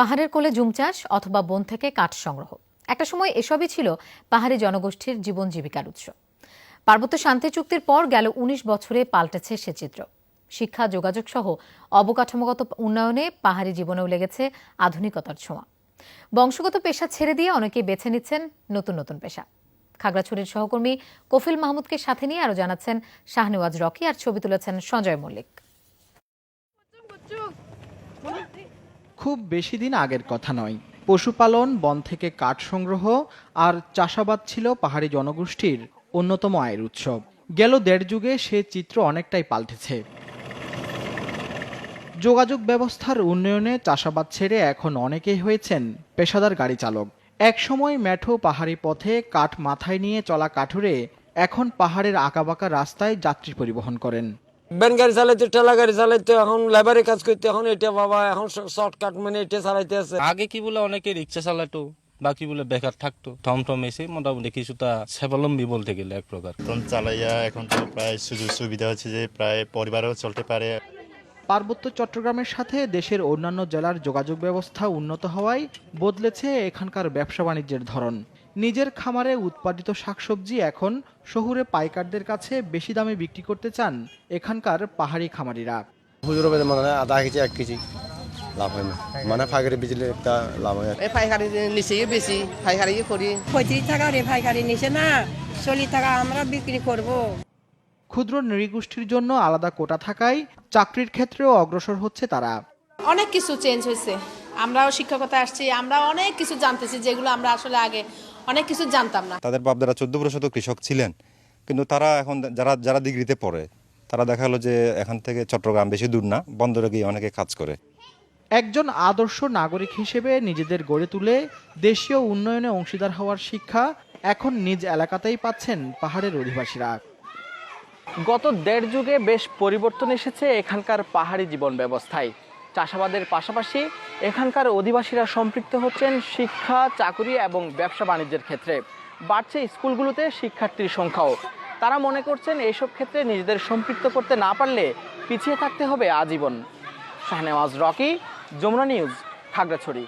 পাহাড়ের কোলে জুম চাষ অথবা বন থেকে কাঠ সংগ্রহ। একটা সময় এসবই ছিল পাহাড়ি জনগোষ্ঠীর জীবন জীবিকার উৎস। পার্বত্য শান্তি চুক্তির পর গেল উনিশ বছরে পাল্টেছে সে চিত্র। শিক্ষা, যোগাযোগ সহ অবকাঠামোগত উন্নয়নে পাহাড়ি জীবনেও লেগেছে আধুনিকতার ছোঁয়া। বংশগত পেশা ছেড়ে দিয়ে অনেকে বেছে নিচ্ছেন নতুন নতুন পেশা। খাগড়াছড়ির সহকর্মী কফিল মাহমুদকে সাথে নিয়ে আরও জানাচ্ছেন শাহনেওয়াজ রকি আর ছবি তুলেছেন সঞ্জয় মল্লিক খুব বেশি দিন আগের কথা নয়। পশুপালন, বন থেকে কাঠ সংগ্রহ আর চাষাবাদ ছিল পাহাড়ি জনগোষ্ঠীর অন্যতম আয়ের উৎসব। গেল দেড় যুগে সে চিত্র অনেকটাই পাল্টেছে। যোগাযোগ ব্যবস্থার উন্নয়নে চাষাবাদ ছেড়ে এখন অনেকেই হয়েছেন পেশাদার গাড়ি চালক। একসময় ম্যাঠো পাহাড়ি পথে কাঠ মাথায় নিয়ে চলা কাঠুরে এখন পাহাড়ের আঁকাবাঁকা রাস্তায় যাত্রী পরিবহন করেন। ব্যান গাড়ি চালাইতে ঠেলা গাড়ি চালাইতে এখন লেবারে কাজ করতে এখন এটা বাবা এখন শর্টকাট মানে এটা চালাইতে আছে আগে কি বলে অনেকে রিক্সা চালাতো বাকি বলে বেকার থাকতো টমটম এসে মোটামুটি কিছুটা স্বাবলম্বী বলতে গেলে এক প্রকার এখন চালাইয়া এখন তো প্রায় সুযোগ সুবিধা হচ্ছে যে প্রায় পরিবারও চলতে পারে পার্বত্য চট্টগ্রামের সাথে দেশের অন্যান্য জেলার যোগাযোগ ব্যবস্থা উন্নত হওয়ায় বদলেছে এখানকার ব্যবসা বাণিজ্যের ধরন নিজের খামারে উৎপাদিত শাকসবজি এখন শহুরে পাইকারদের কাছে বেশি দামে বিক্রি করতে চান এখানকার পাহাড়ি খামারিরা। হুজুর মানে আধা কেজি এক কেজি লাভ হয় না। মানে ফাঁকের বিজলি একটা লাভ হয়। এই পাইকারি নিচেই বেশি পাইকারি করি। পঁয়ত্রিশ টাকা রে পাইকারি নিচে না চল্লিশ টাকা আমরা বিক্রি করব। ক্ষুদ্র নৃগোষ্ঠীর জন্য আলাদা কোটা থাকায় চাকরির ক্ষেত্রেও অগ্রসর হচ্ছে তারা। অনেক কিছু চেঞ্জ হয়েছে। আমরাও শিক্ষকতা আসছি আমরা অনেক কিছু জানতেছি যেগুলো আমরা আসলে আগে অনেক কিছু জানতাম না। তাদের বাপদারা চোদ্দ প্রশত কৃষক ছিলেন। কিন্তু তারা এখন যারা যারা ডিগ্রিতে পড়ে তারা দেখা গেলো যে এখান থেকে চট্টগ্রাম বেশি দূর না বন্দরে গিয়ে অনেকে কাজ করে। একজন আদর্শ নাগরিক হিসেবে নিজেদের গড়ে তুলে দেশীয় উন্নয়নে অংশীদার হওয়ার শিক্ষা এখন নিজ এলাকাতেই পাচ্ছেন পাহাড়ের অধিবাসীরা। গত দেড় যুগে বেশ পরিবর্তন এসেছে এখানকার পাহাড়ি জীবন ব্যবস্থায়। চাষাবাদের পাশাপাশি এখানকার অধিবাসীরা সম্পৃক্ত হচ্ছেন শিক্ষা, চাকুরি এবং ব্যবসা বাণিজ্যের ক্ষেত্রে। বাড়ছে স্কুলগুলোতে শিক্ষার্থীর সংখ্যাও। তারা মনে করছেন এইসব ক্ষেত্রে নিজেদের সম্পৃক্ত করতে না পারলে পিছিয়ে থাকতে হবে আজীবন। শাহনেওয়াজ রকি, যমুনা নিউজ, খাগড়াছড়ি।